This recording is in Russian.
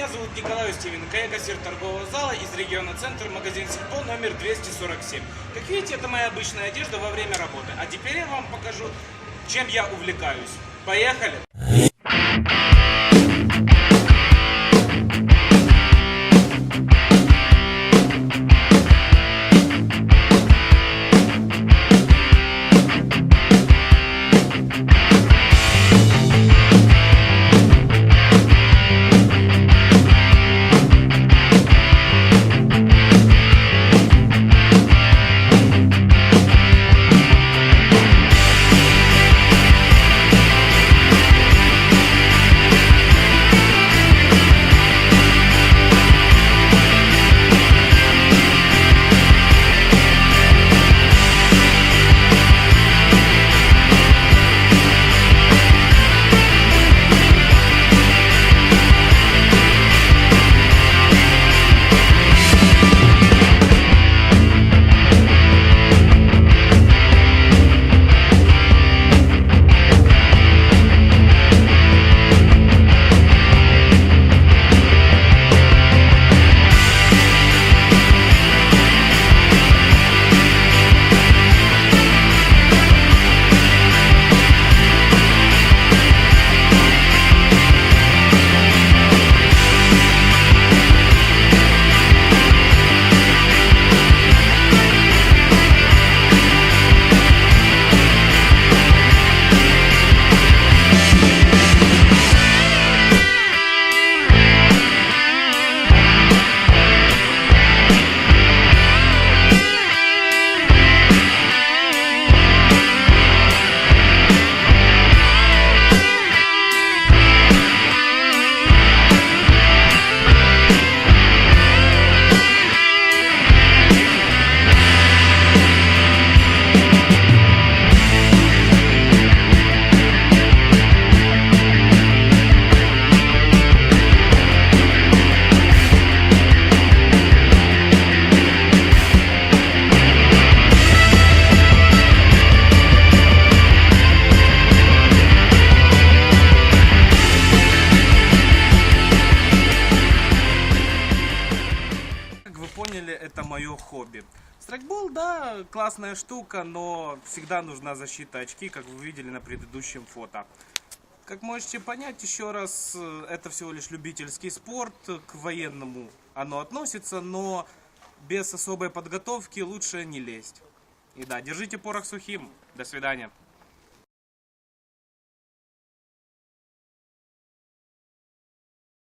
Меня зовут Николай Устименко, я кассир торгового зала из региона Центр, магазин Сельпо номер 247. Как видите, это моя обычная одежда во время работы. А теперь я вам покажу, чем я увлекаюсь. Поехали! Поняли, это мое хобби. Страйкбол, да, классная штука, но всегда нужна защита очки, как вы видели на предыдущем фото. Как можете понять, еще раз, э, это всего лишь любительский спорт, к военному оно относится, но без особой подготовки лучше не лезть. И да, держите порох сухим. До свидания.